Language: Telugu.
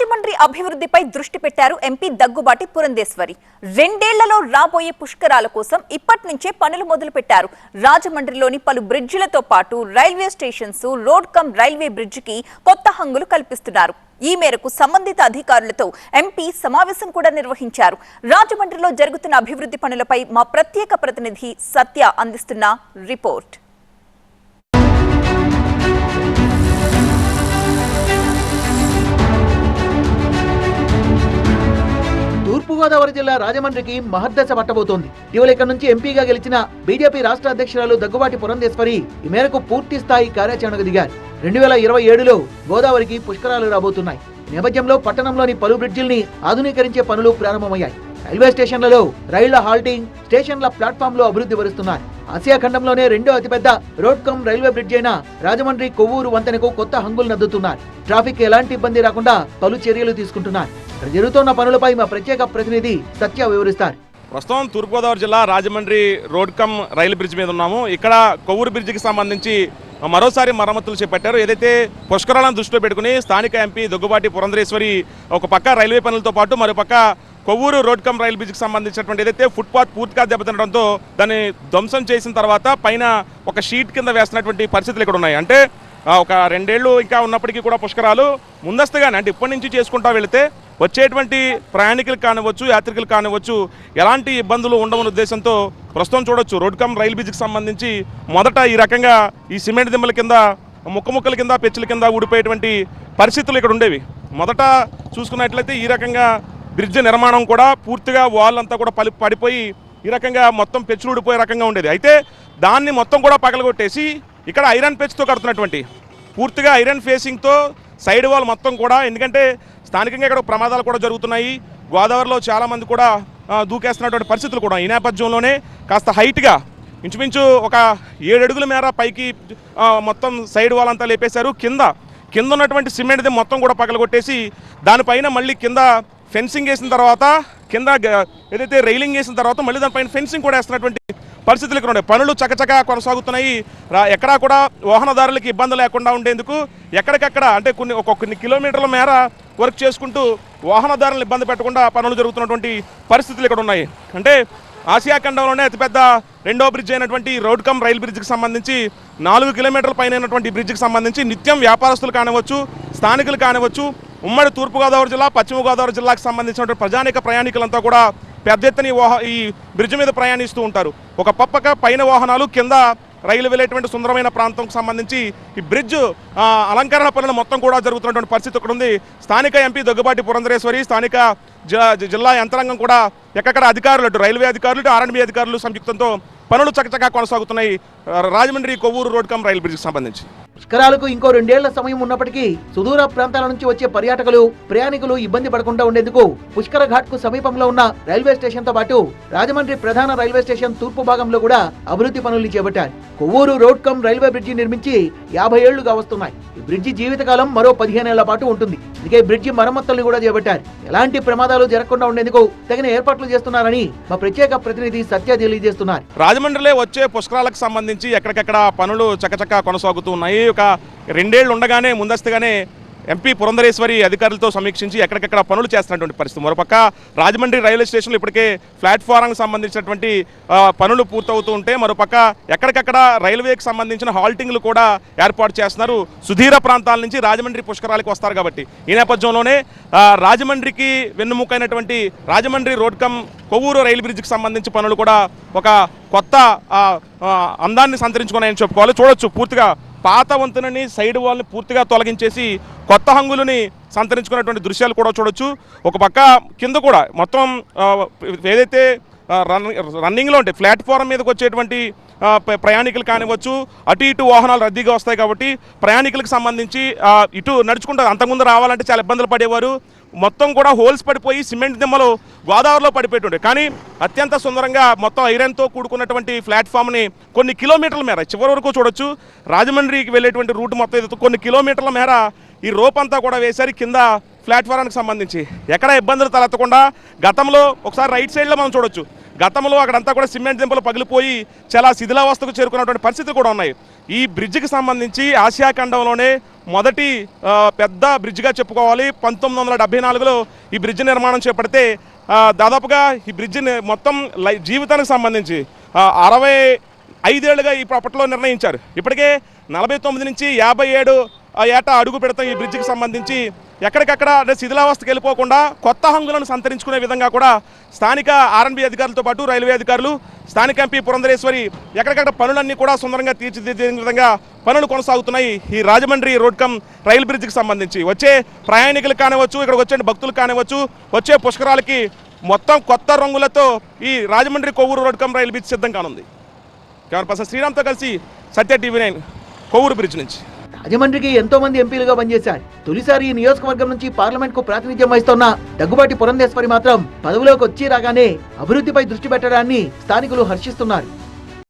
రాజమండ్రి అభివృద్ధిపై దృష్టి పెట్టారు ఎంపీ దగ్గుబాటి పురంధేశ్వరి. రెండేళ్ళలో రాబోయే పుష్కరాల కోసం ఇప్పటి నుంచే పనులు మొదలు పెట్టారు రాజమండ్రిలోని పలు బ్రిడ్జిలతో పాటు railway stations road cum railway బ్రిడ్జికి కొత్త హంగులు కల్పిస్తున్నారు. ఈ మేరకు సంబంధిత అధికారులతో ఎంపీ సమావేశం కూడా నిర్వహించారు. రాజమండ్రిలో జరుగుతున్న అభివృద్ధి పనులపై మా ప్రత్యేక ప్రతినిధి సత్య అందిస్తున్న రిపోర్ట్. తూర్పుగోదావరి జిల్లా రాజమండ్రికి మహద్దశ పట్టబోతోంది. ఇటీవల ఇక్కడ నుంచి ఎంపీగా గెలిచిన బీజేపీ రాష్ట్ర అధ్యక్షురాలు దగ్గుబాటి పురంధేశ్వరి ఈ మేరకు పూర్తి స్థాయి కార్యాచరణకు దిగారు. రెండు వేల ఇరవై ఏడులో గోదావరికి పుష్కరాలు రాబోతున్నాయి. నేపథ్యంలో పట్టణంలోని పలు బ్రిడ్జిల్ని ఆధునీకరించే పనులు ప్రారంభమయ్యాయి. రైల్వే స్టేషన్లలో రైళ్ళ హాల్టింగ్ స్టేషన్ల ప్లాట్ఫామ్లు అభివృద్ధి పరుస్తున్నారు ఆసియా ఖండంలోనే రెండో అతిపెద్ద రోడ్ కమ్ రైల్వే బ్రిడ్జ్ అయిన రాజమండ్రి కొవ్వూరు వంతెనకు కొత్త హంగులు నద్దుతున్నారు. ట్రాఫిక్ ఎలాంటి ఇబ్బంది రాకుండా పలు చర్యలు తీసుకుంటున్నారు. ఇక్కడ జరుగుతున్న పనులపై మా ప్రత్యేక ప్రతినిధి సత్య వివరిస్తారు. ప్రస్తుతం తూర్పుగోదావరి జిల్లా Rajahmundry road cum rail bridge మీద ఉన్నాము. ఇక్కడ కొవ్వూరు బ్రిడ్జికి సంబంధించి మరోసారి మరమ్మతులు చేపట్టారు. ఏదైతే పుష్కరాలను దృష్టిలో పెట్టుకుని స్థానిక ఎంపీ దగ్గుబాటి పురంధరేశ్వరి ఒక పక్క రైల్వే పనులతో పాటు మరో పక్క కొవ్వూరు రోడ్ కమ్ రైలు బ్రిడ్జ్కి సంబంధించినటువంటి ఏదైతే ఫుట్పాత్ పూర్తిగా దెబ్బతినడంతో దాన్ని ధ్వంసం చేసిన తర్వాత పైన ఒక షీట్ కింద వేస్తున్నటువంటి పరిస్థితులు ఇక్కడ ఉన్నాయి. అంటే ఒక రెండేళ్ళు ఇంకా ఉన్నప్పటికీ కూడా పుష్కరాలు ముందస్తుగానే అంటే ఇప్పటి నుంచి చేసుకుంటా వెళితే వచ్చేటువంటి ప్రయాణికులు కానివచ్చు యాత్రికులు కానివచ్చు ఎలాంటి ఇబ్బందులు ఉండవని ఉద్దేశంతో ప్రస్తుతం చూడొచ్చు రోడ్ కమ్ రైల్ బ్రిడ్జ్కి సంబంధించి మొదట ఈ రకంగా ఈ సిమెంట్ దిమ్మల కింద ముక్క ముక్కల కింద పెచ్చుల కింద ఊడిపోయేటువంటి పరిస్థితులు ఇక్కడ ఉండేవి. మొదట చూసుకున్నట్లయితే ఈ రకంగా బ్రిడ్జ్ నిర్మాణం కూడా పూర్తిగా వాల్ అంతా కూడా పలి పడిపోయి ఈ రకంగా మొత్తం పెచ్చులు ఊడిపోయే రకంగా ఉండేది. అయితే దాన్ని మొత్తం కూడా పగలగొట్టేసి ఇక్కడ ఐరన్ పెచ్తో కడుతున్నటువంటి పూర్తిగా ఐరన్ ఫేసింగ్తో సైడ్ వాల్ మొత్తం కూడా ఎందుకంటే స్థానికంగా ఇక్కడ ప్రమాదాలు కూడా జరుగుతున్నాయి. గోదావరిలో చాలామంది కూడా దూకేస్తున్నటువంటి పరిస్థితులు కూడా ఈ నేపథ్యంలోనే. కాస్త హైట్గా ఇంచుమించు ఒక ఏడడుగుల మేర పైకి మొత్తం సైడ్ వాల్ అంతా లేపేశారు. కింద కింద ఉన్నటువంటి సిమెంట్ది మొత్తం కూడా పగలగొట్టేసి దానిపైన మళ్ళీ కింద ఫెన్సింగ్ వేసిన తర్వాత కింద ఏదైతే రైలింగ్ వేసిన తర్వాత మళ్ళీ దానిపైన ఫెన్సింగ్ కూడా వేస్తున్నటువంటి పరిస్థితులు ఇక్కడ ఉన్నాయి. పనులు చకచకా కొనసాగుతున్నాయి. ఎక్కడా కూడా వాహనదారులకు ఇబ్బంది లేకుండా ఉండేందుకు ఎక్కడికక్కడ అంటే కొన్ని ఒక కొన్ని కిలోమీటర్ల మేర వర్క్ చేసుకుంటూ వాహనదారులను ఇబ్బంది పెట్టకుండా పనులు జరుగుతున్నటువంటి పరిస్థితులు ఇక్కడ ఉన్నాయి. అంటే ఆసియా ఖండంలోనే అతిపెద్ద రెండో బ్రిడ్జ్ అయినటువంటి రోడ్ కమ్ రైల్ బ్రిడ్జ్కి సంబంధించి నాలుగు కిలోమీటర్ల పైన అయినటువంటి బ్రిడ్జ్కి సంబంధించి నిత్యం వ్యాపారస్తులు కానివచ్చు స్థానికులు కానివచ్చు ఉమ్మడి తూర్పుగోదావరి జిల్లా పశ్చిమ గోదావరి జిల్లాకు సంబంధించినటువంటి ప్రజానిక ప్రయాణికులంతా కూడా పెద్ద ఎత్తున వాహ ఈ బ్రిడ్జ్ మీద ప్రయాణిస్తూ ఉంటారు. ఒక పప్పక పైన వాహనాలు కింద రైలు వెళ్ళేటువంటి సుందరమైన ప్రాంతంకు సంబంధించి ఈ బ్రిడ్జ్ అలంకరణ పనులు మొత్తం కూడా జరుగుతున్నటువంటి పరిస్థితి ఇక్కడ ఉంది. స్థానిక ఎంపీ దగ్గుబాటి పురంధరేశ్వరి స్థానిక జిల్లా యంత్రాంగం కూడా ఎక్కడెక్కడ అధికారులు అటు రైల్వే అధికారులు ఆర్ఎండ్బి అధికారులు సంయుక్తంతో పనులు చకచకా కొనసాగుతున్నాయి. Rajahmundry Kovvur road cum rail బ్రిడ్జ్కి సంబంధించి. పుష్కరాలకు ఇంకో రెండేళ్ళ సమయం ఉన్నప్పటికీ సుదూర ప్రాంతాల నుంచి వచ్చే పర్యాటకులు ప్రయాణికులు ఇబ్బంది పడకుండా ఉండేందుకు పుష్కర ఘాట్కు సమీపంలో ఉన్న రైల్వే స్టేషన్తో పాటు రాజమండ్రి ప్రధాన రైల్వే స్టేషన్ తూర్పు భాగంలో కూడా అభివృద్ధి పనులు చేపట్టారు. Kovvur road cum railway bridge నిర్మించి యాభై ఏళ్ళుగా వస్తున్నాయి. ఈ బ్రిడ్జి జీవితకాలం మరో పదిహేనేళ్ళ పాటు ఉంటుంది. అందుకే బ్రిడ్జి మరమ్మతుల్ని కూడా చేపట్టారు. ఎలాంటి ప్రమాదాలు జరగకుండా ఉండేందుకు తగిన ఏర్పాట్లు చేస్తున్నారని మా ప్రత్యేక ప్రతినిధి సత్య తెలియజేస్తున్నారు. రాజమండ్రిలో వచ్చే పుష్కరాలకు సంబంధించి ఎక్కడికక్కడ పనులు చకచకా కొనసాగుతున్నాయి ఒక రెండేళ్ళు ఉండగానే ముందస్తుగానే ఎంపీ పురంధరేశ్వరి అధికారులతో సమీక్షించి ఎక్కడికక్కడ పనులు చేస్తున్నటువంటి పరిస్థితి. మరోపక్క రాజమండ్రి రైల్వే స్టేషన్లో ఇప్పటికే ప్లాట్ఫారంకి సంబంధించినటువంటి పనులు పూర్తవుతూ ఉంటే మరోపక్క ఎక్కడికక్కడ రైల్వేకి సంబంధించిన హాల్టింగ్లు కూడా ఏర్పాటు చేస్తున్నారు. సుధీర ప్రాంతాల నుంచి రాజమండ్రి పుష్కరాలకు వస్తారు కాబట్టి ఈ నేపథ్యంలోనే రాజమండ్రికి వెన్నుముకైనటువంటి Rajahmundry road cum Kovvur rail బ్రిడ్జ్కి సంబంధించి పనులు కూడా ఒక కొత్త అందాన్ని సంతరించుకున్నాయని చెప్పుకోవాలి. చూడొచ్చు పూర్తిగా పాత వంతునని సైడ్ వాల్ని పూర్తిగా తొలగించేసి కొత్త హంగులని సంతరించుకున్నటువంటి దృశ్యాలు కూడా చూడొచ్చు. ఒక పక్క కింద కూడా మొత్తం ఏదైతే రన్ రన్నింగ్లో ఉంటాయి ప్లాట్ఫారం మీదకి వచ్చేటువంటి ప్ర- ప్రయాణికులు కానివ్వచ్చు అటు ఇటు వాహనాలు రద్దీగా వస్తాయి కాబట్టి ప్రయాణికులకు సంబంధించి ఇటు నడుచుకుంటారు అంతకుముందు రావాలంటే చాలా ఇబ్బందులు పడేవారు. మొత్తం కూడా హోల్స్ పడిపోయి సిమెంట్ దిమ్మలు గోదావరిలో పడిపెట్టుండే కానీ అత్యంత సుందరంగా మొత్తం ఐరన్తో కూడుకున్నటువంటి ప్లాట్ఫామ్ని కొన్ని కిలోమీటర్ల మేర చివరి వరకు చూడొచ్చు. రాజమండ్రికి వెళ్ళేటువంటి రూట్ మొత్తం కొన్ని కిలోమీటర్ల మేర ఈ రోప్ అంతా కూడా వేశారు. కింద ప్లాట్ఫారానికి సంబంధించి. ఎక్కడ ఇబ్బందులు తలెత్తకుండా గతంలో ఒకసారి రైట్ సైడ్లో మనం చూడొచ్చు. గతంలో అక్కడంతా కూడా సిమెంట్ దింపలు పగిలిపోయి చాలా శిథిలావస్థకు చేరుకున్నటువంటి పరిస్థితులు కూడా ఉన్నాయి. ఈ బ్రిడ్జికి సంబంధించి ఆసియా ఖండంలోనే మొదటి పెద్ద బ్రిడ్జిగా చెప్పుకోవాలి. పంతొమ్మిది వందల డెబ్బై నాలుగులో ఈ బ్రిడ్జి నిర్మాణం చేపడితే దాదాపుగా ఈ బ్రిడ్జిని మొత్తం లై జీవితానికి సంబంధించి అరవై ఐదేళ్ళుగా ఈ అప్పట్లో నిర్ణయించారు. ఇప్పటికే నలభై తొమ్మిది నుంచి యాభై ఏడు ఏటా అడుగు పెడతాం ఈ బ్రిడ్జికి సంబంధించి. ఎక్కడికక్కడ అంటే శిథిలావస్థకి వెళ్ళిపోకుండా కొత్త హంగులను సంతరించుకునే విధంగా కూడా స్థానిక ఆర్ఎన్బి అధికారులతో పాటు రైల్వే అధికారులు స్థానిక ఎంపీ పురంధరేశ్వరి ఎక్కడికక్కడ పనులన్నీ కూడా సుందరంగా తీర్చిదిద్దే విధంగా పనులు కొనసాగుతున్నాయి ఈ రాజమండ్రి రోడ్ కమ్ రైలు బ్రిడ్జికి సంబంధించి. వచ్చే ప్రయాణికులు కానివచ్చు ఇక్కడికి వచ్చే భక్తులు కానివచ్చు వచ్చే పుష్కరాలకి మొత్తం కొత్త రంగులతో ఈ Rajahmundry Kovvur road cum rail bridge సిద్ధం కానుంది. కెమెరా పర్సన్ శ్రీరామ్తో కలిసి Satya TV nine Kovvur bridge నుంచి. రాజమండ్రికి ఎంతో మంది ఎంపీలుగా పనిచేశారు. తొలిసారి ఈ నియోజకవర్గం నుంచి పార్లమెంట్కు ప్రాతినిధ్యం వహిస్తున్న దగ్గుబాటి పురంధేశ్వరి మాత్రం పదవిలోకి వచ్చి రాగానే అభివృద్ధిపై దృష్టి పెట్టడాన్ని స్థానికులు హర్షిస్తున్నారు.